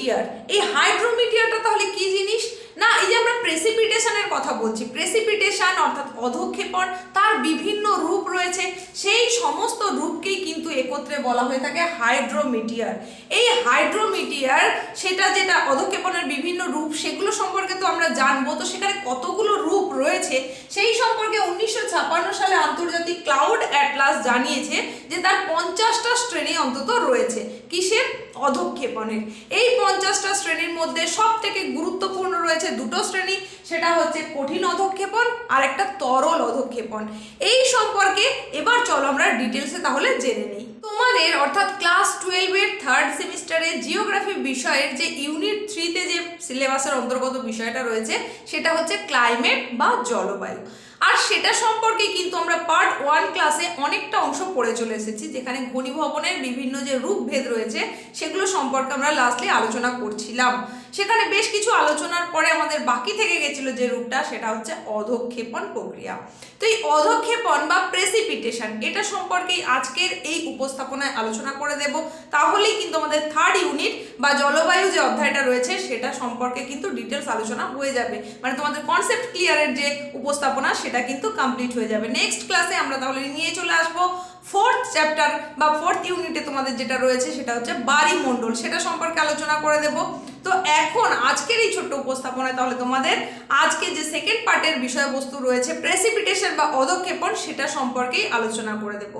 হাইড্রোমিটিয়ার এই হাইড্রোমিটিয়ারটা তাহলে কি জিনিস? না, এই যে আমরা প্রেসিপিটেশনের কথা বলছি। প্রেসিপিটেশন অর্থাৎ অধক্ষেপণ, তার বিভিন্ন রূপ রয়েছে। সেই সমস্ত রূপকেই কিন্তু একত্রে বলা হয়ে থাকে হাইড্রোমিটিয়ার এই হাইড্রোমিটিয়ার সেটা যেটা অধক্ষেপণের বিভিন্ন রূপ, সেগুলো সম্পর্কে তো আমরা জানব। তো সেখানে কতগুলো রূপ রয়েছে? সেই সম্পর্কে উনিশশো সালে আন্তর্জাতিক ক্লাউড অ্যাটলাস জানিয়েছে যে তার পঞ্চাশটা শ্রেণি অন্তত রয়েছে। কিসের? অধক্ষেপণের। এই পঞ্চাশটা শ্রেণির মধ্যে সব থেকে গুরুত্বপূর্ণ রয়েছে দুটো শ্রেণি, সেটা হচ্ছে কঠিন অধক্ষেপণ আর একটা তরল অধক্ষেপণ। এই সম্পর্কে এবার চলো আমরা ডিটেলসে তাহলে জেনে নিই। তোমাদের অর্থাৎ ক্লাস টুয়েলভের থার্ড সেমিস্টারে জিওগ্রাফি বিষয়ের যে ইউনিট থ্রিতে যে সিলেবাসের অন্তর্গত বিষয়টা রয়েছে, সেটা হচ্ছে ক্লাইমেট বা জলবায়ু। আর সেটা সম্পর্কে কিন্তু আমরা পার্ট ওয়ান ক্লাসে অনেকটা অংশ পড়ে চলে এসেছি, যেখানে ঘনীভবনের বিভিন্ন যে রূপভেদ রয়েছে, সেগুলো সম্পর্কে আমরা লাস্টলি আলোচনা করছিলাম। সেখানে বেশ কিছু আলোচনার পরে আমাদের বাকি থেকে গেছিল যে রূপটা, সেটা হচ্ছে অধক্ষেপণ প্রক্রিয়া। তো এই অধক্ষেপণ বা প্রেসিপিটেশন এটা সম্পর্কেই আজকের এই উপস্থাপনায় আলোচনা করে দেব। তাহলেই কিন্তু আমাদের থার্ড ইউনিট বা জলবায়ু যে অধ্যায়টা রয়েছে, সেটা সম্পর্কে কিন্তু ডিটেলস আলোচনা হয়ে যাবে। মানে তোমাদের কনসেপ্ট ক্লিয়ারের যে উপস্থাপনা, সেটা কিন্তু কমপ্লিট হয়ে যাবে। নেক্সট ক্লাসে আমরা তাহলে নিয়ে চলে আসব। ফোর্থ চ্যাপ্টার বা ফোর্থ ইউনিটে তোমাদের যেটা রয়েছে সেটা হচ্ছে বাড়িমণ্ডল সেটা সম্পর্কে আলোচনা করে দেব। তো এখন আজকের এই ছোট্ট উপস্থাপনায় তাহলে তোমাদের আজকে যে সেকেন্ড পার্টের বিষয়বস্তু রয়েছে প্রেসিপিটেশন বা অধক্ষেপণ, সেটা সম্পর্কেই আলোচনা করে দেব।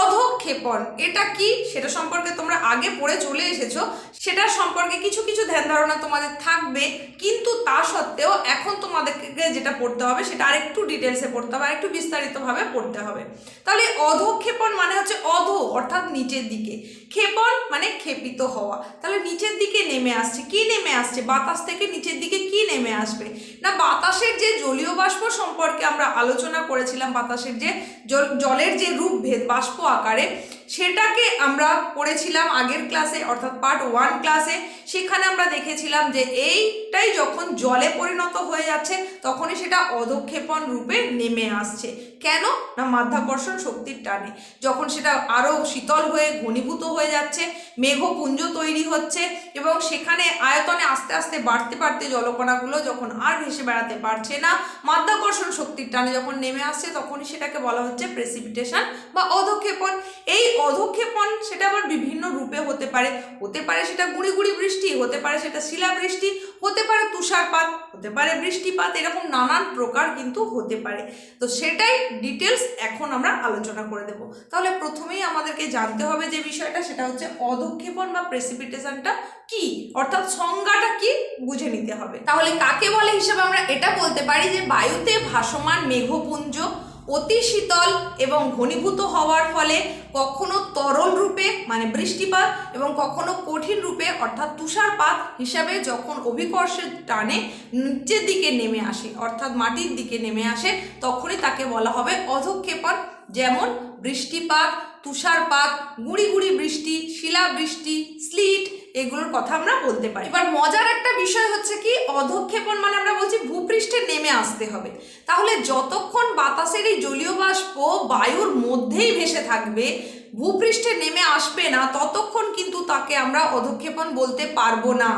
অধক্ষেপণ, এটা কি? সেটা সম্পর্কে তোমরা আগে পড়ে চলে এসেছ। সেটা সম্পর্কে কিছু কিছু ধ্যান ধারণা তোমাদের থাকবে, কিন্তু তা সত্ত্বেও এখন তোমাদেরকে যেটা পড়তে হবে সেটা আরেকটু ডিটেলসে পড়তে হবে, আরেকটু বিস্তারিতভাবে পড়তে হবে। তাহলে অধক্ষেপণ মানে হচ্ছে অধ, অর্থাৎ নিচের দিকে। ক্ষেপণ মানে ক্ষেপিত হওয়া। তাহলে নিচের দিকে নেমে আসছে। কি নেমে আসছে? বাতাস থেকে নিচের দিকে কি নেমে আসবে? না, বাতাসের যে জলীয় বাষ্প সম্পর্কে আমরা আলোচনা করেছিলাম, বাতাসের যে জল, জলের যে রূপভেদ বাষ্প আকারে সেটাকে আমরা পড়েছিলাম আগের ক্লাসে, অর্থাৎ পার্ট ওয়ান ক্লাসে সেখানে আমরা দেখেছিলাম যে এইটাই যখন জলে পরিণত হয়ে যাচ্ছে, তখনই সেটা অধক্ষেপণ রূপে নেমে আসছে। কেন? না মাধ্যাকর্ষণ শক্তির টানে। যখন সেটা আরও শীতল হয়ে ঘনীভূত হয়ে যাচ্ছে, মেঘপুঞ্জ তৈরি হচ্ছে, এবং সেখানে আয়তনে আস্তে আস্তে বাড়তে বাড়তে জলকণাগুলো যখন আর ভেসে বেড়াতে পারছে না, মাধ্যাকর্ষণ শক্তির টানে যখন নেমে আসছে, তখনই সেটাকে বলা হচ্ছে প্রেসিপিটেশন বা অধক্ষেপণ। এই অধক্ষেপণ সেটা আবার বিভিন্ন রূপে হতে পারে। হতে পারে সেটা গুঁড়ি গুঁড়ি বৃষ্টি, হতে পারে সেটা শিলাবৃষ্টি হতে পারে তুষারপাত, হতে পারে বৃষ্টিপাত, এরকম নানান প্রকার কিন্তু হতে পারে। তো সেটাই ডিটেলস এখন আমরা আলোচনা করে দেব। তাহলে প্রথমেই আমাদেরকে জানতে হবে যে বিষয়টা, সেটা হচ্ছে অধক্ষেপণ বা প্রেসিপিটেশনটা কি? অর্থাৎ সংজ্ঞাটা কি? বুঝে নিতে হবে। তাহলে কাকে বলে? হিসেবে আমরা এটা বলতে পারি যে বায়ুতে ভাসমান মেঘপুঞ্জ অতি শীতল এবং ঘনীভূত হওয়ার ফলে কখনো তরল রূপে মানে বৃষ্টিপাত, এবং কখনো কঠিন রূপে, অর্থাৎ তুষারপাত হিসাবে যখন অভিকর্ষের টানে নিচের দিকে নেমে আসে, অর্থাৎ মাটির দিকে নেমে আসে, তখনই তাকে বলা হবে অধক্ষেপণ। যেমন বৃষ্টিপাত, তুষারপাত, গুড়ি গুড়ি বৃষ্টি, শিলাবৃষ্টি, স্লিট এগুলোর কথা আমরা বলতে পারি। এবার মজার একটা বিষয় হচ্ছে কি, অধক্ষেপণ মানে আমরা বলছি ভূপৃষ্ঠে নেমে আসতে হবে। তাহলে যতক্ষণ বাতাসের এই জলীয় বাষ্প বায়ুর মধ্যেই ভেসে থাকবে, ভূপৃষ্ঠে নেমে আসবে না, ততক্ষণ কিন্তু তাকে আমরা অধক্ষেপণ বলতে পারব না।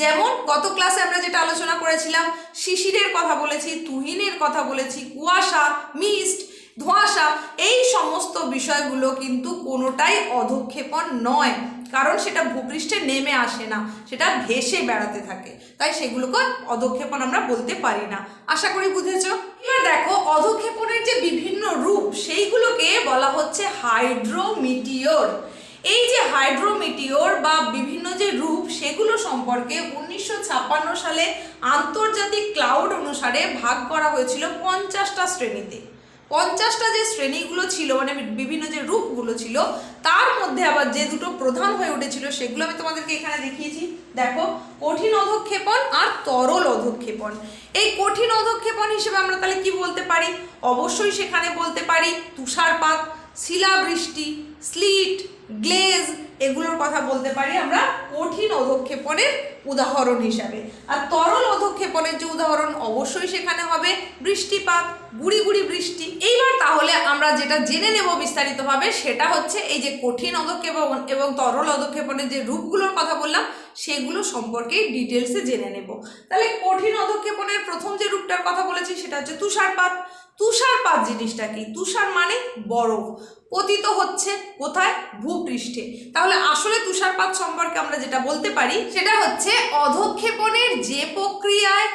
যেমন গত ক্লাসে আমরা যেটা আলোচনা করেছিলাম, শিশিরের কথা বলেছি, তুহিনের কথা বলেছি, কুয়াশা, মিস্ট ধোঁয়াশা, এই সমস্ত বিষয়গুলো কিন্তু কোনোটাই অধক্ষেপণ নয়। কারণ সেটা ভূপৃষ্ঠে নেমে আসে না, সেটা ভেসে বেড়াতে থাকে। তাই সেগুলোকে অধক্ষেপণ আমরা বলতে পারি না। আশা করি বুঝেছ? এবার দেখো, অধক্ষেপণের যে বিভিন্ন রূপ, সেইগুলোকে বলা হচ্ছে হাইড্রোমিটিওর। এই যে হাইড্রোমিটিওর বা বিভিন্ন যে রূপ, সেগুলো সম্পর্কে উনিশশো ছাপ্পান্ন সালে আন্তর্জাতিক ক্লাউড অনুসারে ভাগ করা হয়েছিল পঞ্চাশটা শ্রেণীতে। পঞ্চাশটা যে শ্রেণীগুলো ছিল মানে বিভিন্ন যে রূপগুলো ছিল, তার মধ্যে আবার যে দুটো প্রধান হয়ে উঠেছিল, সেগুলো আমি তোমাদেরকে এখানে দেখিয়েছি। দেখো, কঠিন অধক্ষেপণ আর তরল অধক্ষেপণ। এই কঠিন অধক্ষেপণ হিসেবে আমরা তাহলে কি বলতে পারি? অবশ্যই সেখানে বলতে পারি তুষারপাত, শিলাবৃষ্টি, স্লিট গ্লেজ, এগুলোর কথা বলতে পারি আমরা কঠিন অধক্ষেপণের উদাহরণ হিসাবে। আর তরল অধক্ষেপণের যে উদাহরণ অবশ্যই সেখানে হবে বৃষ্টিপাত, গুড়ি গুড়ি বৃষ্টি। এইবার তাহলে আমরা যেটা জেনে নেব বিস্তারিতভাবে সেটা হচ্ছে এই যে কঠিন অধক্ষেপণ এবং তরল অধক্ষেপণের যে রূপগুলোর কথা বললাম, সেগুলো সম্পর্কে ডিটেলসে জেনে নেব। তাহলে কঠিন অধক্ষেপণের প্রথম যে রূপটার কথা বলেছি সেটা হচ্ছে তুষারপাত। তুষারপাত জিনিসটা কি? তুষার মানে বরফ। পতিত হচ্ছে কোথায়? ভূপৃষ্ঠে। তাহলে আসলে তুষারপাত সম্পর্কে আমরা যেটা বলতে পারি, সেটা হচ্ছে অধক্ষেপণের যে প্রক্রিয়ায়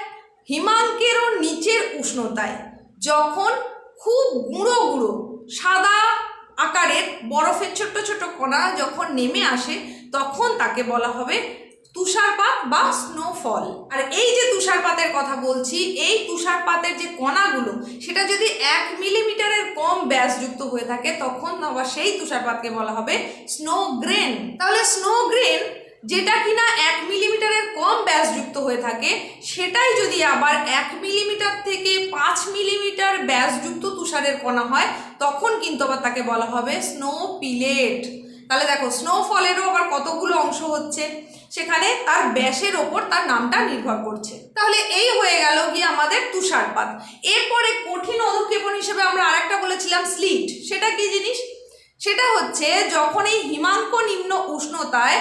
হিমাঙ্কেরও নিচের উষ্ণতায় যখন খুব গুঁড়ো গুঁড়ো সাদা আকারের বরফের ছোট্ট ছোট কণা যখন নেমে আসে, তখন তাকে বলা হবে তুষারপাত বা স্নোফল আর এই যে তুষারপাতের কথা বলছি, এই তুষারপাতের যে কণাগুলো, সেটা যদি এক মিলিমিটারের কম ব্যাসযুক্ত হয়ে থাকে, তখন আবার সেই তুষারপাতকে বলা হবে স্নো গ্রেন তাহলে স্নো গ্রেন যেটা কিনা এক মিলিমিটারের কম ব্যাসযুক্ত হয়ে থাকে, সেটাই যদি আবার এক মিলিমিটার থেকে পাঁচ মিলিমিটার ব্যাসযুক্ত তুষারের কণা হয়, তখন কিন্তু আবার তাকে বলা হবে স্নো পিলেট তাহলে দেখো স্নোফলেরও আবার কতগুলো অংশ হচ্ছে। সেখানে তার ব্যাসের ওপর তার নামটা নির্ভর করছে। তাহলে এই হয়ে গেল গিয়ে আমাদের তুষারপাত। এরপরে কঠিন অধক্ষেপণ হিসেবে আমরা আরেকটা বলেছিলাম স্লিট। সেটা কি জিনিস? সেটা হচ্ছে যখন এই হিমাঙ্ক নিম্ন উষ্ণতায়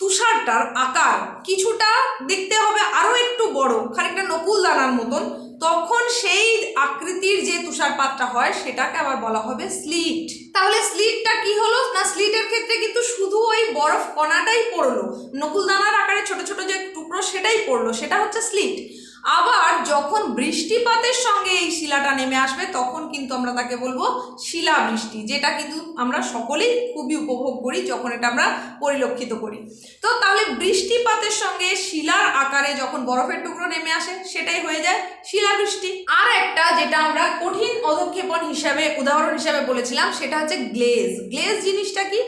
তুষারটার আকার কিছুটা দেখতে হবে আরও একটু বড়, খানিকটা নকুল দানার মতন তখন সেই আকৃতির যে তুষারপাতটা হয়, সেটাকে আবার বলা হবে স্লিট। তাহলে স্লিটটা কি হলো? না, স্লিটের ক্ষেত্রে কিন্তু শুধু ওই বরফ কণাটাই পড়ল, নকুলদানার আকারে ছোট ছোট যে টুকরো সেটাই পড়ল, সেটা হচ্ছে স্লিট। আবার যখন বৃষ্টিপাতের সঙ্গে এই শিলাটা নেমে আসবে, তখন কিন্তু আমরা তাকে বলব শিলাবৃষ্টি, যেটা কিন্তু আমরা সকলেই খুবই উপভোগ করি যখন এটা আমরা পরিলক্ষিত করি। তো তাহলে বৃষ্টিপাতের সঙ্গে শিলার আকারে যখন বরফের টুকরো নেমে আসে, সেটাই হয়ে যায় শিলাবৃষ্টি। আর একটা যেটা আমরা কঠিন অধক্ষেপণ হিসাবে, উদাহরণ হিসাবে বলেছিলাম, সেটা হচ্ছে গ্লেজ। গ্লেজ জিনিসটা কি?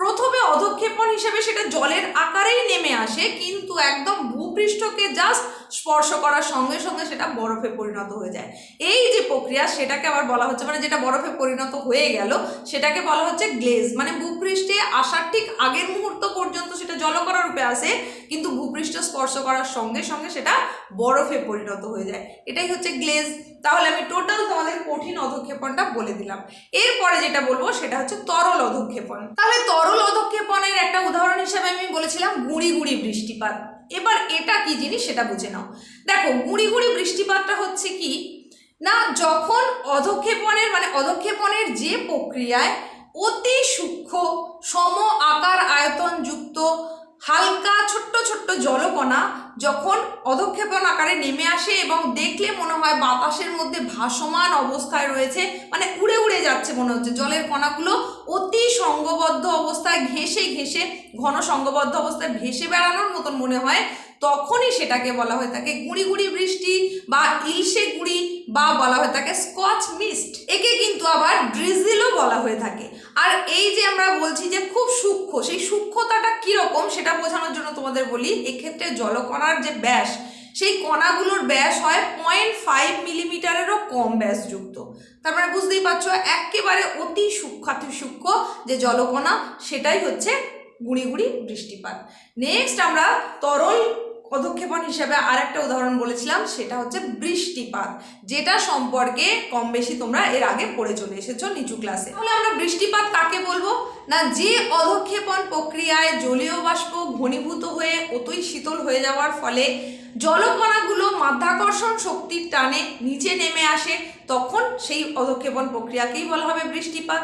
প্রথমে অধক্ষেপণ হিসেবে সেটা জলের আকারেই নেমে আসে, কিন্তু একদম ভূপৃষ্ঠকে জাস্ট স্পর্শ করার সঙ্গে সঙ্গে সেটা বরফে পরিণত হয়ে যায়। এই যে প্রক্রিয়া, সেটাকে আবার বলা হচ্ছে মানে যেটা বরফে পরিণত হয়ে গেল, সেটাকে বলা হচ্ছে গ্লেজ। মানে ভূপৃষ্ঠে আসার ঠিক আগের মুহূর্ত পর্যন্ত সেটা জলকরা রূপে আসে কিন্তু ভূপৃষ্ঠ স্পর্শ করার সঙ্গে সঙ্গে সেটা বরফে পরিণত হয়ে যায়। এটাই হচ্ছে গ্লেজ। তাহলে আমি টোটাল তোমাদের কঠিন অধক্ষেপণটা বলে দিলাম। এরপরে যেটা বলব, সেটা হচ্ছে তরল অধক্ষেপণ। তাহলে তরল অধক্ষেপণের একটা উদাহরণ হিসেবে আমি বলেছিলাম গুঁড়ি গুঁড়ি বৃষ্টিপাত। এবার এটা কি জিনিস সেটা বুঝে নাও। দেখো, গুঁড়ি গুঁড়ি বৃষ্টিপাতটা হচ্ছে কি, না, যখন অধক্ষেপণের মানে অধক্ষেপণের যে প্রক্রিয়ায় অতি সূক্ষ্ম সম আকার আয়তন যুক্ত হালকা ছোট্ট ছোট্ট জলকণা যখন অধক্ষেপণ আকারে নেমে আসে এবং দেখলে মনে হয় বাতাসের মধ্যে ভাসমান অবস্থায় রয়েছে মানে উড়ে উড়ে যাচ্ছে মনে হচ্ছে। জলের কণাগুলো অতি সঙ্গবদ্ধ অবস্থায় ঘেসে ঘেসে ঘন সঙ্গবদ্ধ অবস্থায় ভেসে বেড়ানোর মতন মনে হয়, তখনই সেটাকে বলা হয়ে থাকে গুঁড়ি গুঁড়ি বৃষ্টি বা ইলশে গুঁড়ি বা বলা হয়ে থাকে স্কচ মিস্ট। একে কিন্তু আবার ড্রিজিলও বলা হয়ে থাকে। আর এই যে আমরা বলছি যে খুব সূক্ষ্ম, সেই সূক্ষ্মতাটা কীরকম সেটা বোঝানোর জন্য তোমাদের বলি, এক্ষেত্রে জলকণার যে ব্যাস, সেই কণাগুলোর ব্যাস হয় পয়েন্ট ফাইভ মিলিমিটারেরও কম ব্যাসযুক্ত। তার মানে বুঝতেই পারছ, একেবারে অতি সূক্ষাতি সূক্ষ্ম যে জলকণা, সেটাই হচ্ছে গুঁড়ি গুঁড়ি বৃষ্টিপাত। নেক্সট আমরা তরল পদক্ষেপণ হিসেবে আরেকটা উদাহরণ বলেছিলাম, সেটা হচ্ছে বৃষ্টিপাত, যেটা সম্পর্কে কম বেশি তোমরা এর আগে পড়ে চলে এসেছ নিচু ক্লাসে তাহলে আমরা বৃষ্টিপাত কাকে বলব? না, যে অধক্ষেপণ প্রক্রিয়ায় জলীয় বাষ্প ঘনীভূত হয়ে অতই শীতল হয়ে যাওয়ার ফলে জলকণাগুলো মাধ্যাকর্ষণ শক্তির টানে নিচে নেমে আসে, তখন সেই অধক্ষেপণ প্রক্রিয়াকেই বলা হবে বৃষ্টিপাত।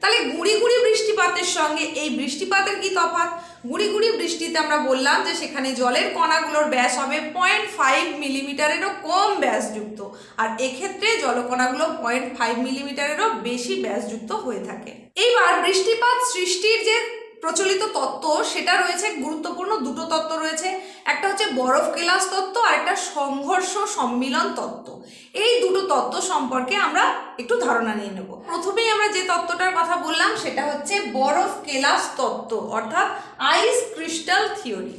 তাহলে গুঁড়ি গুঁড়ি বৃষ্টিপাতের সঙ্গে এই বৃষ্টিপাতের কি তফাৎ? গুঁড়ি গুড়ি বৃষ্টিতে আমরা বললাম যে সেখানে জলের কণাগুলোর ব্যাস হবে পয়েন্ট ফাইভ মিলিমিটারেরও কম ব্যাসযুক্ত। আর এক্ষেত্রে জলকণাগুলো পয়েন্ট ফাইভ মিলিমিটারেরও বেশি ব্যাসযুক্ত হয়ে থাকে। এইবার বৃষ্টিপাত সৃষ্টির যে প্রচলিত তত্ত্ব, সেটা রয়েছে গুরুত্বপূর্ণ দুটো তত্ত্ব রয়েছে। একটা হচ্ছে বরফ কেলাস তত্ত্ব, আর একটা সংঘর্ষ সম্মিলন তত্ত্ব। এই দুটো তত্ত্ব সম্পর্কে আমরা একটু ধারণা নিয়ে নেব। প্রথমেই আমরা যে তত্ত্বটার কথা বললাম, সেটা হচ্ছে বরফ কেলাস তত্ত্ব, অর্থাৎ আইস ক্রিস্টাল থিওরি।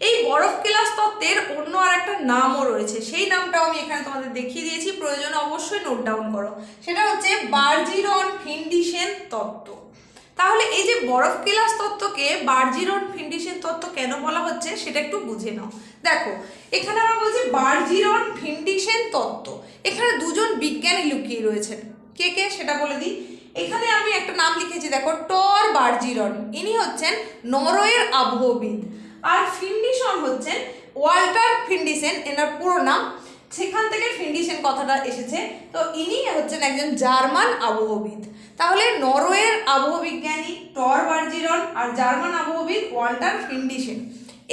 এই বরফ কেলাস তত্ত্বের অন্য আর একটা নামও রয়েছে। সেই নামটাও আমি এখানে তোমাদের দেখিয়ে দিয়েছি, প্রয়োজনে অবশ্যই নোট ডাউন করো। সেটা হচ্ছে বার্জিরন ফিন্ডিসেন তত্ত্ব। তাহলে এই যে বরফ কেলাস তত্ত্বকে বার্জিরন ফিন্ডিসেন তত্ত্ব কেন বলা হচ্ছে সেটা একটু বুঝে নাও। দেখো, এখানে আমরা বলছি বার্জিরন ফিন্ডিসেন তত্ত্ব। এখানে দুজন বিজ্ঞানী লুকিয়ে রয়েছেন। কে কে? সেটা বলে দিই। এখানে আমি একটা নাম লিখেছি, দেখো, টর বার্জিরন ইনি হচ্ছেন নরওয়ের আবহবিদ। আর ফিন্ডিশন হচ্ছেন ওয়াল্টার ফিন্ডিসেন, এনার পুরো নাম। সেখান থেকে ফিন্ডিসেন কথাটা এসেছে। তো ইনি হচ্ছেন একজন জার্মান আবহবিদ। তাহলে নরওয়ের আবহবিজ্ঞানী টর বার্জিরন আর জার্মান আবহবিদ ওয়াল্টার ফিন্ডিসেন।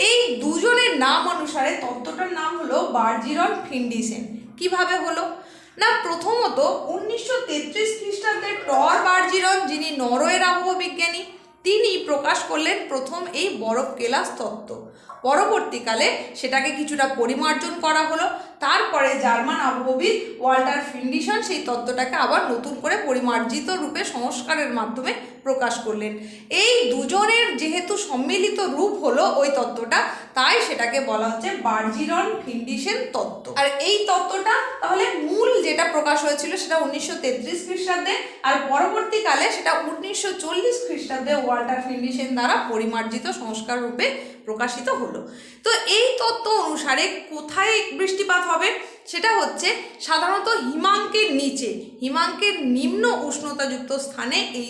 এই দুজনের নাম অনুসারে তত্ত্বটার নাম হলো বার্জিরন ফিন্ডিসেন। কীভাবে হলো? না, প্রথমত উনিশশো তেত্রিশ খ্রিস্টাব্দে টর বার্জিরন, যিনি নরওয়ের আবহবিজ্ঞানী তিনি প্রকাশ করলেন প্রথম এই বরফ কেলাস তত্ত্ব। পরবর্তীকালে সেটাকে কিছুটা পরিমার্জন করা হলো। তারপরে জার্মান আবহবিদ ওয়াল্টার ফিন্ডিশন সেই তত্ত্বটাকে আবার নতুন করে পরিমার্জিত রূপে সংস্কারের মাধ্যমে প্রকাশ করলেন। এই দুজনের যেহেতু সম্মিলিত রূপ হলো ওই তত্ত্বটা, তাই সেটাকে বলা হচ্ছে বার্জিরন ফিন্ডিশন তত্ত্ব। আর এই তত্ত্বটা তাহলে মূল যেটা প্রকাশ হয়েছিল সেটা উনিশশো তেত্রিশ খ্রিস্টাব্দে, আর পরবর্তীকালে সেটা উনিশশো চল্লিশ খ্রিস্টাব্দে ওয়াল্টার ফিন্ডিশন দ্বারা পরিমার্জিত সংস্কার রূপে প্রকাশিত হলো। তো এই তত্ত্ব অনুসারে কোথায় বৃষ্টিপাত হবে? সেটা হচ্ছে সাধারণত হিমাঙ্কের নিচে। হিমাঙ্কের নিম্ন উষ্ণতাযুক্ত স্থানে এই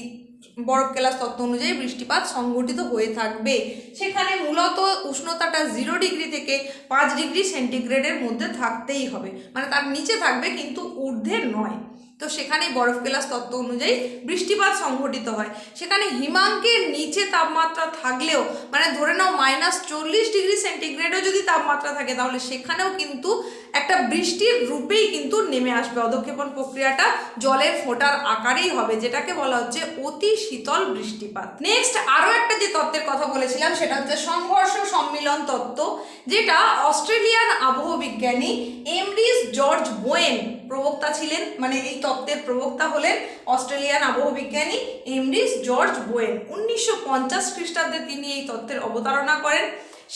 বরফ কেলাস তত্ত্ব অনুযায়ী বৃষ্টিপাত সংঘটিত হয়ে থাকবে। সেখানে মূলত উষ্ণতাটা জিরো ডিগ্রি থেকে পাঁচ ডিগ্রি সেন্টিগ্রেডের মধ্যে থাকতেই হবে। মানে তার নিচে থাকবে কিন্তু ঊর্ধ্বে নয়। তো সেখানে বরফ কেলাস তত্ত্ব অনুযায়ী বৃষ্টিপাত সংঘটিত হয়। সেখানে হিমাঙ্কের নিচে তাপমাত্রা থাকলেও মানে ধরে নাও মাইনাস চল্লিশ ডিগ্রি সেন্টিগ্রেডও যদি তাপমাত্রা থাকে, তাহলে সেখানেও কিন্তু একটা বৃষ্টির রূপেই কিন্তু নেমে আসবে। অধক্ষেপণ প্রক্রিয়াটা জলের ফোঁটার আকারেই হবে, যেটাকে বলা হচ্ছে অতি শীতল বৃষ্টিপাত। নেক্সট আরও একটা যে তত্ত্বের কথা বলেছিলাম, সেটা হচ্ছে সংঘর্ষ সম্মিলন তত্ত্ব, যেটা অস্ট্রেলিয়ান আবহবিজ্ঞানী এমরিস জর্জ বোয়েন প্রবক্তা ছিলেন মানে এই তত্ত্বের প্রবক্তা হলেন অস্ট্রেলিয়ান আবহবিজ্ঞানী এমরিস জর্জ বোয়েন। উনিশশো পঞ্চাশ খ্রিস্টাব্দে তিনি এই তত্ত্বের অবতারণা করেন।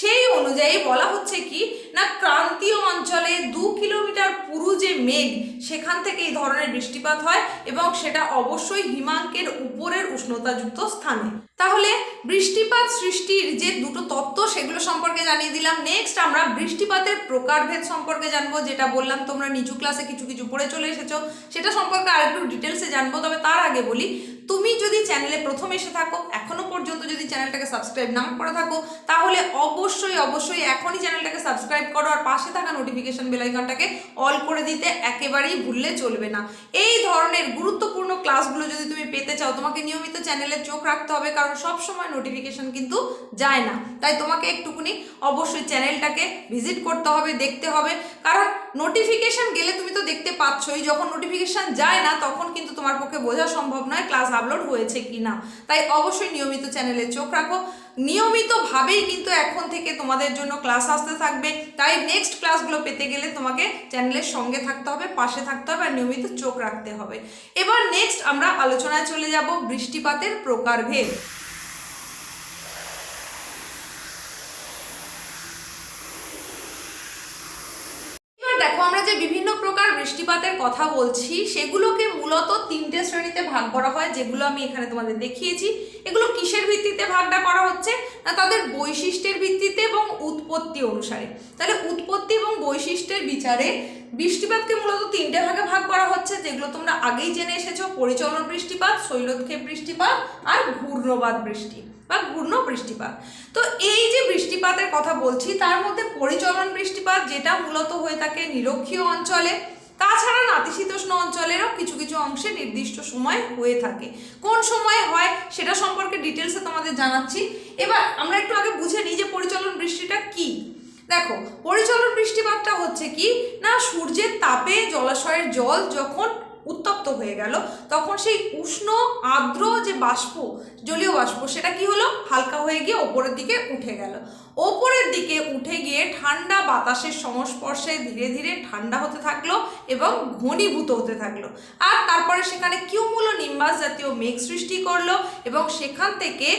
সেই অনুযায়ী বলা হচ্ছে কি, না ক্রান্তীয় অঞ্চলে দু কিলোমিটার পুরু যে মেঘ, সেখান থেকে এই ধরনের বৃষ্টিপাত হয় এবং সেটা অবশ্যই হিমাঙ্কের উপরের উষ্ণতাযুক্ত স্থানে। তাহলে বৃষ্টিপাত সৃষ্টির যে দুটো তত্ত্ব সেগুলো সম্পর্কে জানিয়ে দিলাম। নেক্সট আমরা বৃষ্টিপাতের প্রকারভেদ সম্পর্কে জানব, যেটা বললাম তোমরা নিচু ক্লাসে কিছু কিছু পড়ে চলে এসেছ। সেটা সম্পর্কে আর একটু ডিটেলসে জানব, তবে তার আগে বলি, তুমি যদি চ্যানেলে প্রথম এসে থাকো, এখনও পর্যন্ত যদি চ্যানেলটাকে সাবস্ক্রাইব না করে থাকো, তাহলে অবশ্যই অবশ্যই এখনই চ্যানেলটাকে সাবস্ক্রাইব করো আর পাশে থাকা নোটিফিকেশন বেলাইকনটাকে অল করে দিতে একেবারেই ভুললে চলবে না। এই ধরনের গুরুত্বপূর্ণ ক্লাসগুলো যদি তুমি পেতে চাও, তোমাকে নিয়মিত চ্যানেলে চোখ রাখতে হবে, কারণ সব সময় নোটিফিকেশন কিন্তু যায় না। তাই তোমাকে একটুকুনি অবশ্যই চ্যানেলটাকে ভিজিট করতে হবে, দেখতে হবে। কারণ নোটিফিকেশন গেলে তুমি তো দেখতে পাচ্ছই, যখন নোটিফিকেশন যায় না, তখন কিন্তু তোমার পক্ষে বোঝা সম্ভব নয় ক্লাস আপলোড হয়েছে কি না তাই অবশ্যই নিয়মিত চ্যানেলে চোখ রাখো। নিয়মিতভাবেই কিন্তু এখন থেকে তোমাদের জন্য ক্লাস আসতে থাকবে। তাই নেক্সট ক্লাসগুলো পেতে গেলে তোমাকে চ্যানেলের সঙ্গে থাকতে হবে, পাশে থাকতে হবে আর নিয়মিত চোখ রাখতে হবে। এবার নেক্সট আমরা আলোচনায় চলে যাব বৃষ্টিপাতের প্রকারভেদ এবার দেখো আমরা যে বিভিন্ন প্রকার বৃষ্টিপাতের কথা বলছি, সেগুলোকে মূলত তিনটে শ্রেণীতে ভাগ করা হয়, যেগুলো আমি এখানে তোমাদের দেখিয়েছি। এগুলো কিসের ভিত্তিতে ভাগটা করা হচ্ছে? না, তাদের বৈশিষ্ট্যের ভিত্তিতে এবং উৎপত্তি অনুসারে। তাহলে উৎপত্তি এবং বৈশিষ্ট্যের বিচারে বৃষ্টিপাতকে মূলত তিনটে ভাগে ভাগ করা হচ্ছে, যেগুলো তোমরা আগেই জেনে এসেছ, পরিচলন বৃষ্টিপাত শৈলোৎক্ষেপ বৃষ্টিপাত আর ঘূর্ণবাদ বৃষ্টি বা ঘূর্ণ বৃষ্টিপাত। তো এই যে বৃষ্টিপাতের কথা বলছি, তার মধ্যে পরিচলন বৃষ্টিপাত, যেটা মূলত হয়ে থাকে নিরক্ষীয় অঞ্চলে তাছাড়া নাতিশীতোষ্ণ অঞ্চলেরও কিছু কিছু অংশে নির্দিষ্ট সময় হয়ে থাকে। কোন সময় হয় সেটা সম্পর্কে ডিটেলসে তোমাদের জানাচ্ছি। এবার আমরা একটু আগে বুঝে নিই যে পরিচলন বৃষ্টিটা কি। দেখো, পরিচলন বৃষ্টিপাতটা হচ্ছে কি, না সূর্যের তাপে জলাশয়ের জল যখন উত্তপ্ত হয়ে গেল, তখন সেই উষ্ণ, আর্দ্র যে বাষ্প, জলীয় বাষ্প, সেটা কি হলো? হালকা হয়ে গিয়ে ওপরের দিকে উঠে গেল। ওপরের দিকে উঠে গিয়ে ঠান্ডা বাতাসের সংস্পর্শে ধীরে ধীরে ঠান্ডা হতে থাকল এবং ঘনীভূত হতে থাকল। আর তারপরে সেখানে কিউমুলো নিম্বাস জাতীয় মেঘ সৃষ্টি করল এবং সেখান থেকে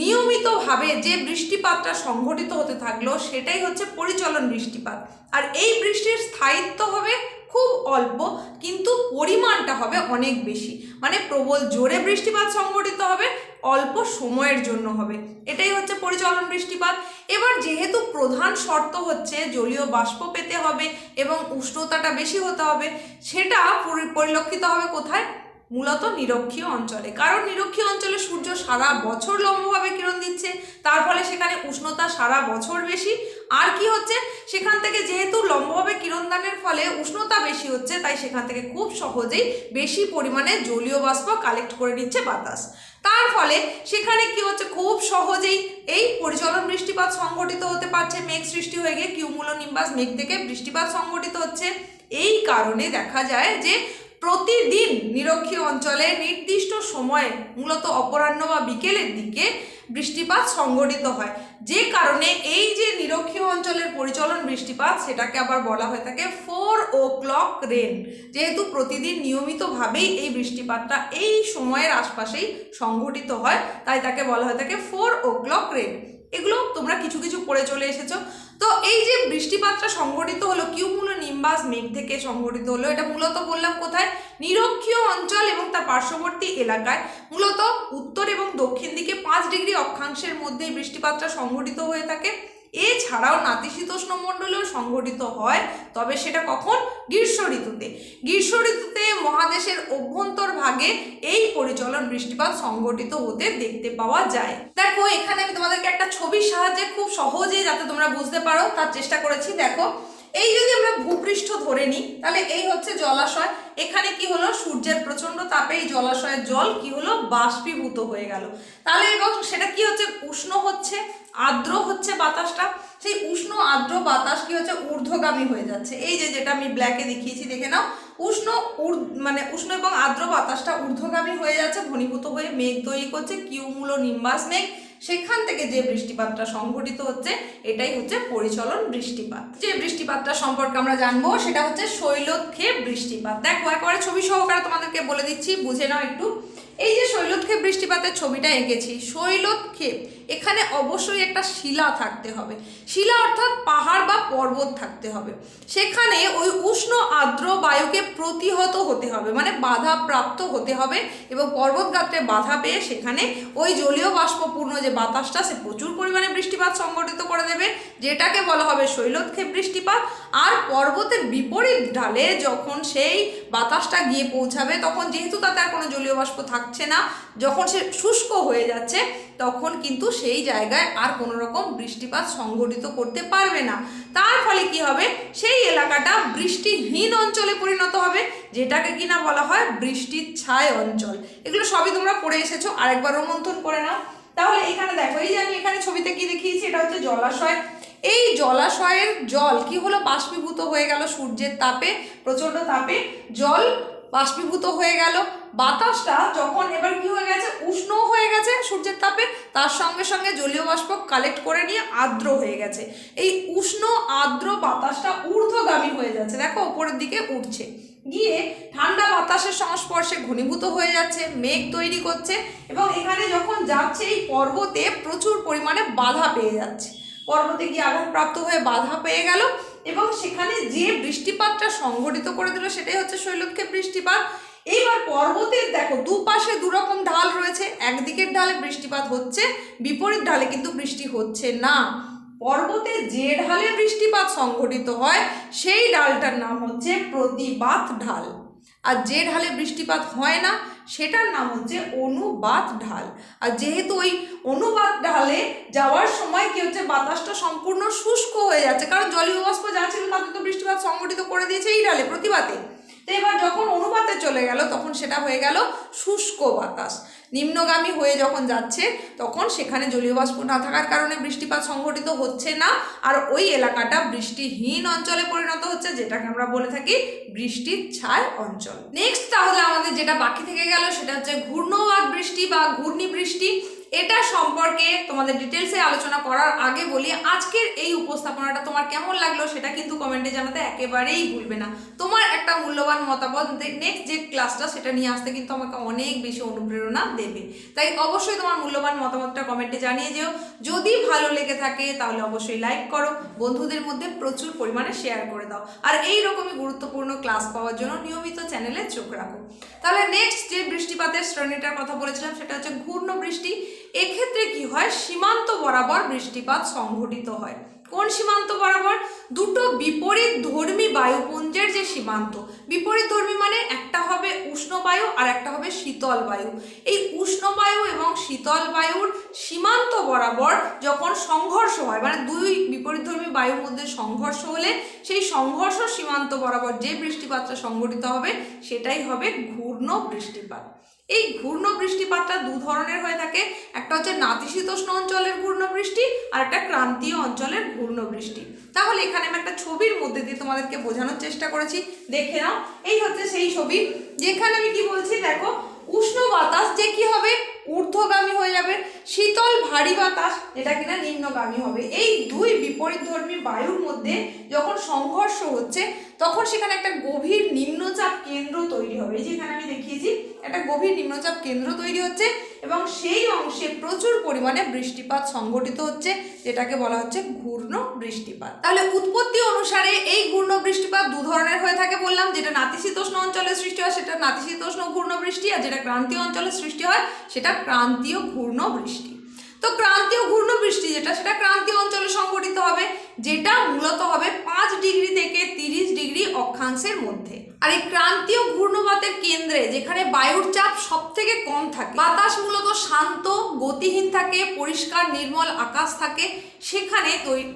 নিয়মিতভাবে যে বৃষ্টিপাতটা সংঘটিত হতে থাকল সেটাই হচ্ছে পরিচলন বৃষ্টিপাত। আর এই বৃষ্টির স্থায়িত্ব হবে খুব অল্প, কিন্তু পরিমাণটা হবে অনেক বেশি। মানে প্রবল জোরে বৃষ্টিপাত সংঘটিত হবে অল্প সময়ের জন্য হবে। এটাই হচ্ছে পরিচালন বৃষ্টিপাত। এবার যেহেতু প্রধান শর্ত হচ্ছে জলীয় বাষ্প পেতে হবে এবং উষ্ণতাটা বেশি হতে হবে, সেটা পরি- পরিলক্ষিত হবে কোথায়? মূলত নিরক্ষীয় অঞ্চলে। কারণ নিরক্ষীয় অঞ্চলে সূর্য সারা বছর লম্বভাবে কিরণ দিচ্ছে, তার ফলে সেখানে উষ্ণতা সারা বছর বেশি। আর কি হচ্ছে? সেখান থেকে যেহেতু লম্বভাবে কিরণদানের ফলে উষ্ণতা বেশি হচ্ছে, তাই সেখান থেকে খুব সহজেই বেশি পরিমাণে জলীয় বাষ্প কালেক্ট করে নিচ্ছে বাতাস। তার ফলে সেখানে কি হচ্ছে? খুব সহজেই এই পরিচলন বৃষ্টিপাত সংঘটিত হতে পারছে। মেঘ সৃষ্টি হয়ে গিয়ে কিউমুলো নিম্বাস মেঘ থেকে বৃষ্টিপাত সংঘটিত হচ্ছে। এই কারণে দেখা যায় যে প্রতিদিন নিরক্ষীয় অঞ্চলে নির্দিষ্ট সময়ে মূলত অপরাহ্ন বা বিকেলের দিকে বৃষ্টিপাত সংঘটিত হয়। যে কারণে এই যে নিরক্ষীয় অঞ্চলের পরিচলন বৃষ্টিপাত, সেটাকে আবার বলা হয়ে থাকে ফোর ও ক্লক রেন। যেহেতু প্রতিদিন নিয়মিতভাবেই এই বৃষ্টিপাতটা এই সময়ের আশপাশেই সংঘটিত হয়, তাই তাকে বলা হয়ে থাকে ফোর ও ক্লক রেন। এগুলো তোমরা কিছু কিছু পড়ে চলে এসেছ। তো এই যে বৃষ্টিপাতটা সংঘটিত হলো কিউমুলো নিম্বাস মেঘ থেকে সংঘটিত হলো, এটা মূলত বললাম কোথায়? নিরক্ষীয় অঞ্চল এবং তার পার্শ্ববর্তী এলাকায়। মূলত উত্তর এবং দক্ষিণ দিকে পাঁচ ডিগ্রি অক্ষাংশের মধ্যে বৃষ্টিপাতটা সংঘটিত হয়ে থাকে। এছাড়াও নাতিশীতোষ্ণ মণ্ডলেও সংঘটিত হয়, তবে সেটা কখন? গ্রীষ্ম ঋতুতে। গ্রীষ্ম ঋতুতে মহাদেশের অভ্যন্তর ভাগে এই পরিচলন বৃষ্টিপাত সংঘটিত হতে দেখতে পাওয়া যায়। দেখো, এখানে আমি তোমাদেরকে একটা ছবির সাহায্যে খুব সহজে যাতে তোমরা বুঝতে পারো, তার চেষ্টা করেছি। দেখো, এই যদি আমরা ভূপৃষ্ঠ ধরে নিই, তাহলে এই হচ্ছে জলাশয়। এখানে কি হলো? সূর্যের প্রচণ্ড তাপে এই জলাশয়ের জল কি হলো? বাষ্পীভূত হয়ে গেল। তাহলে এবং সেটা কি হচ্ছে? উষ্ণ হচ্ছে। আর্দ্র হচ্ছে বাতাসটা, সেই উষ্ণ আর্দ্র বাতাস কি হচ্ছে ঊর্ধ্বগামী হয়ে যাচ্ছে। এই যে যেটা আমি ব্ল্যাকে দেখিয়েছি, দেখে নাও। উষ্ণ মানে উষ্ণ এবং আর্দ্র বাতাসটা ঊর্ধ্বগামী হয়ে যাচ্ছে, ঘনীভূত হয়ে মেঘ তৈরি করছে, কিউমুলো নিম্বাস মেঘ। সেখান থেকে যে বৃষ্টিপাতটা সংঘটিত হচ্ছে, এটাই হচ্ছে পরিচলন বৃষ্টিপাত। যে বৃষ্টিপাতটা সম্পর্কে আমরা জানব, সেটা হচ্ছে শৈলক্ষেপ বৃষ্টিপাত। দেখো, একেবারে ছবি সহকারে তোমাদেরকে বলে দিচ্ছি, বুঝে নাও একটু। এই যে শৈলক্ষেপ বৃষ্টিপাতের ছবিটা এঁকেছি, শৈলক্ষেপ এখানে অবশ্যই একটা শিলা থাকতে হবে। শিলা অর্থাৎ পাহাড় বা পর্বত থাকতে হবে। সেখানে ওই উষ্ণ আর্দ্র বায়ুকে প্রতিহত হতে হবে মানে বাধা প্রাপ্ত হতে হবে এবং পর্বত গাত্রে বাধা পেয়ে সেখানে ওই জলীয় বাষ্পপূর্ণ যে বাতাসটা, সে প্রচুর পরিমাণে বৃষ্টিপাত সংঘটিত করে দেবে, যেটাকে বলা হবে শৈলক্ষেপ বৃষ্টিপাত। আর পর্বতের বিপরীত ঢালে যখন সেই বাতাসটা গিয়ে পৌঁছাবে, তখন যেহেতু তাতে আর কোনো জলীয় বাষ্প থাকছে না, যখন সে শুষ্ক হয়ে যাচ্ছে তখন কিন্তু সেই জায়গায় আর কোনো রকম বৃষ্টিপাত সংঘটিত করতে পারবে না। তার ফলে কি হবে? সেই এলাকাটা বৃষ্টিহীন অঞ্চলে পরিণত হবে, যেটাকে কিনা বলা হয় বৃষ্টির ছায় অঞ্চল। এগুলো সবই তোমরা পড়ে এসেছ, আরেকবার রোমন্থন করে নাও। তাহলে এখানে দেখো, এই যে আমি এখানে ছবিতে কি দেখিয়েছি, এটা হচ্ছে জলাশয়। এই জলাশয়ের জল কি হলো? বাষ্পীভূত হয়ে গেল সূর্যের তাপে, প্রচণ্ড তাপে। জল বাষ্পীভূত হয়ে গেল। বাতাসটা যখন এবার কি হয়ে গেছে? উষ্ণ হয়ে গেছে সূর্যের তাপে। তার সঙ্গে সঙ্গে জলীয় বাষ্প কালেক্ট করে নিয়ে আর্দ্র হয়ে গেছে। এই উষ্ণ, আর্দ্র বাতাসটা ঊর্ধ্বগামী হয়ে যাচ্ছে। দেখো ওপরের দিকে উঠছে। গিয়ে ঠান্ডা বাতাসের সংস্পর্শে ঘনীভূত হয়ে যাচ্ছে, মেঘ তৈরি করছে এবং এখানে যখন যাচ্ছে এই পর্বতে প্রচুর পরিমাণে বাধা পেয়ে যাচ্ছে। পর্বতে গিয়ে আঘাতপ্রাপ্ত হয়ে বাধা পেয়ে গেল। এবং সেখানে যে বৃষ্টিপাতটা সংঘটিত করে দিল সেটাই হচ্ছে শৈলক্ষেপ বৃষ্টিপাত। এইবার পর্বতের দেখো, দুপাশে দুরকম ঢাল রয়েছে, একদিকের ঢালে বৃষ্টিপাত হচ্ছে, বিপরীত ঢালে কিন্তু বৃষ্টি হচ্ছে না। পর্বতে যে ঢালে বৃষ্টিপাত সংঘটিত হয়, সেই ডালটার নাম হচ্ছে প্রতিবাত ঢাল। আর যে ঢালে বৃষ্টিপাত হয় না সেটার নাম হচ্ছে অনুবাদ ঢাল। আর যেহেতু ওই অনুবাদ ঢালে যাওয়ার সময় কি হচ্ছে, বাতাসটা সম্পূর্ণ শুষ্ক হয়ে যাচ্ছে। কারণ জলীয় বাষ্প যা ছিল তাতে তো বৃষ্টিপাত সংগঠিত করে দিয়েছে এই ঢালে প্রতিবাতে তো এবার যখন অনুপাতে চলে গেল, তখন সেটা হয়ে গেল শুষ্ক বাতাস। নিম্নগামী হয়ে যখন যাচ্ছে, তখন সেখানে জলীয় বাষ্প না থাকার কারণে বৃষ্টিপাত সংঘটিত হচ্ছে না। আর ওই এলাকাটা বৃষ্টিহীন অঞ্চলে পরিণত হচ্ছে, যেটাকে আমরা বলে থাকি বৃষ্টির ছায় অঞ্চল। নেক্সট তাহলে আমাদের যেটা বাকি থেকে গেল, সেটা হচ্ছে ঘূর্ণবাদ বৃষ্টি বা ঘূর্ণি বৃষ্টি এটা সম্পর্কে তোমাদের ডিটেলসে আলোচনা করার আগে বলি, আজকের এই উপস্থাপনাটা তোমার কেমন লাগল সেটা কিন্তু কমেন্টে জানাতে একেবারেই ভুলবে না। তোমার একটা মূল্যবান মতামত নেক্সট যে ক্লাসটা সেটা নিয়ে আসতে কিন্তু আমাকে অনেক বেশি অনুপ্রেরণা দেবে। তাই অবশ্যই তোমার মূল্যবান মতামতটা কমেন্টে জানিয়ে যেও। যদি ভালো লেগে থাকে তাহলে অবশ্যই লাইক করো। বন্ধুদের মধ্যে প্রচুর পরিমাণে শেয়ার করে দাও। আর এই রকমই গুরুত্বপূর্ণ ক্লাস পাওয়ার জন্য নিয়মিত চ্যানেলে চোখ রাখো। তাহলে নেক্সট যে বৃষ্টিপাতের শ্রেণীটার কথা বলেছিলাম সেটা হচ্ছে ঘূর্ণ বৃষ্টি এক্ষেত্রে কি হয়? সীমান্ত বরাবর বৃষ্টিপাত সংঘটিত হয়। কোন সীমান্ত বরাবর? দুটো বিপরীত ধর্মী বায়ুপুঞ্জের যে সীমান্ত। বিপরীত ধর্মী মানে একটা হবে উষ্ণ বায়ু আর একটা হবে শীতল বায়ু। এই উষ্ণ বায়ু এবং শীতল বায়ুর সীমান্ত বরাবর যখন সংঘর্ষ হয় মানে দুই বিপরীত ধর্মী বায়ুর মধ্যে সংঘর্ষ হলে সেই সংঘর্ষ সীমান্ত বরাবর যে বৃষ্টিপাতটা সংঘটিত হবে, সেটাই হবে ঘূর্ণ বৃষ্টিপাত এই ঘূর্ণ বৃষ্টিপাতটা দু ধরনের হয়ে থাকে। একটা হচ্ছে নাতিশীতোষ্ণ অঞ্চলের ঘূর্ণ বৃষ্টি আর একটা ক্রান্তীয় অঞ্চলের ঘূর্ণ বৃষ্টি। তাহলে এখানে আমি একটা ছবির মধ্যে দিয়ে তোমাদেরকে বোঝানোর চেষ্টা করেছি। দেখে নাও। এই হচ্ছে সেই ছবি। যেখানে আমি কি বলছি, দেখো, উষ্ণ বাতাস যে কি হবে? ঊর্ধ্বগামী হয়ে যাবে, শীতল, ভারী বাতাস, যেটা কিনা নিম্নগামী হবে। এই দুই বিপরীত ধর্মী বায়ুর মধ্যে যখন সংঘর্ষ হচ্ছে, তখন সেখানে একটা গভীর নিম্নচাপ কেন্দ্র তৈরি হবে। যেখানে আমি দেখিয়েছি, একটা গভীর নিম্নচাপ কেন্দ্র তৈরি হচ্ছে এবং সেই অংশে প্রচুর পরিমাণে বৃষ্টিপাত সংঘটিত হচ্ছে, যেটাকে বলা হচ্ছে ঘূর্ণ বৃষ্টিপাত। তাহলে উৎপত্তি অনুসারে এই ঘূর্ণ বৃষ্টিপাত দু ধরনের হয়ে থাকে বললাম, যেটা নাতিশীতোষ্ণ অঞ্চলে সৃষ্টি হয়, সেটা নাতিশীতোষ্ণ ঘূর্ণ বৃষ্টি, আর যেটা ক্রান্তীয় অঞ্চলে সৃষ্টি হয়, সেটা ক্রান্তীয় ঘূর্ণ বৃষ্টি। তো ক্রান্তীয় ঘূর্ণ বৃষ্টি যেটা, সেটা ক্রান্তীয় অঞ্চলে সংঘটিত হবে, যেটা মূলত হবে পাঁচ ডিগ্রি থেকে তিরিশ ডিগ্রি অক্ষাংশের মধ্যে। আর এই ক্রান্তীয় ঘূর্ণবাতের কেন্দ্রে, যেখানে বায়ুর চাপ সব থেকে কম থাকে, বাতাস মূলত শান্ত, গতিহীন থাকে, পরিষ্কার, নির্মল আকাশ থাকে, সেখানে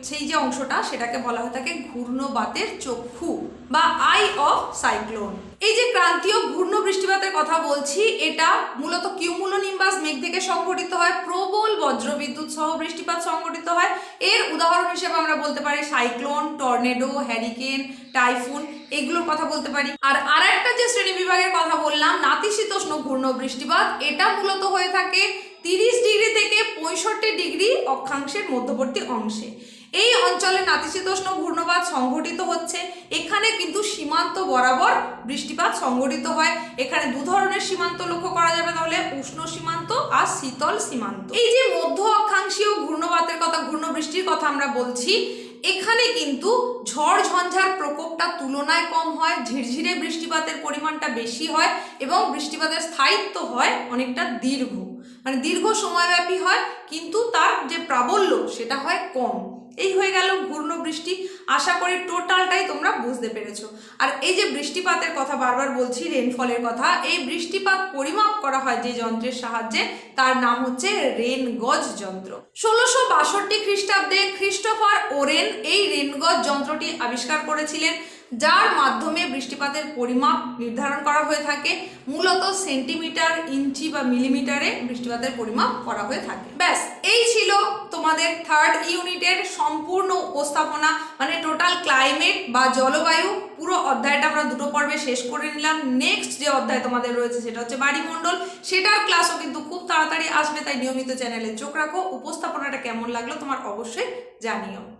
সেই যে অংশটা, সেটাকে বলা হয়ে থাকে ঘূর্ণবাতের চক্ষু বা আই অফ সাইক্লোন এই যে ক্রান্তীয় ঘূর্ণ বৃষ্টিপাতের কথা বলছি, এটা মূলত কিউমুলোনিম্বাস মেঘ থেকে সংঘটিত হয়, প্রবল বজ্রবিদ্যুৎ সহ বৃষ্টিপাত সংঘটিত হয়। এর উদাহরণ হিসেবে আমরা বলতে পারি সাইক্লোন, টর্নেডো, হ্যারিকেন, টাইফুন, এগুলোর কথা বলতে পারি। আর আর একটা যে শ্রেণি বিভাগের কথা বললাম, নাতিশীতোষ্ণ ঘূর্ণ বৃষ্টিপাত, এটা মূলত হয়ে থাকে তিরিশ ডিগ্রি থেকে পঁয়ষট্টি ডিগ্রি অক্ষাংশের মধ্যবর্তী অংশে। এই অঞ্চলে নাতিশীতোষ্ণ ঘূর্ণবাত সংঘটিত হচ্ছে। এখানে কিন্তু সীমান্ত বরাবর বৃষ্টিপাত সংঘটিত হয়। এখানে দু ধরনের সীমান্ত লক্ষ্য করা যাবে তাহলে, উষ্ণ সীমান্ত আর শীতল সীমান্ত। এই যে মধ্য অক্ষাংশীয় ঘূর্ণবাতের কথা ঘূর্ণ বৃষ্টির কথা আমরা বলছি, এখানে কিন্তু ঝড় ঝঞ্ঝার প্রকোপটা তুলনায় কম হয়, ঝিরঝিরে বৃষ্টিপাতের পরিমাণটা বেশি হয় এবং বৃষ্টিপাতের স্থায়িত্ব হয় অনেকটা দীর্ঘ। মানে দীর্ঘ সময়ব্যাপী হয়, কিন্তু তার যে প্রাবল্য সেটা হয় কম। এই হয়ে গেল ঘূর্ণ বৃষ্টি। আশা করি টোটালটাই তোমরা বুঝতে পেরেছ। আর এই যে বৃষ্টিপাতের কথা বারবার বলছি রেনফলের কথা, এই বৃষ্টিপাত পরিমাপ করা হয় যে যন্ত্রের সাহায্যে, তার নাম হচ্ছে রেন গজ যন্ত্র। ষোলোশো বাষট্টি খ্রিস্টাব্দে খ্রিস্টোফার ওরেন এই রেনগজ যন্ত্রটি আবিষ্কার করেছিলেন। যার মাধ্যমে বৃষ্টিপাতের পরিমাপ নির্ধারণ করা হয়ে থাকে। মূলত সেন্টিমিটার, ইঞ্চি বা মিলিমিটারে বৃষ্টিপাতের পরিমাপ করা হয়ে থাকে। ব্যাস, এই ছিল তোমাদের থার্ড ইউনিটের সম্পূর্ণ উপস্থাপনা মানে টোটাল ক্লাইমেট বা জলবায়ু। পুরো অধ্যায়টা আমরা দুটো পর্বে শেষ করে নিলাম। নেক্সট যে অধ্যায় তোমাদের রয়েছে সেটা হচ্ছে বাড়িমণ্ডল। সেটার ক্লাসও কিন্তু খুব তাড়াতাড়ি আসবে, তাই নিয়মিত চ্যানেলে চোখ রাখো। উপস্থাপনাটা কেমন লাগল তোমার অবশ্যই জানিও।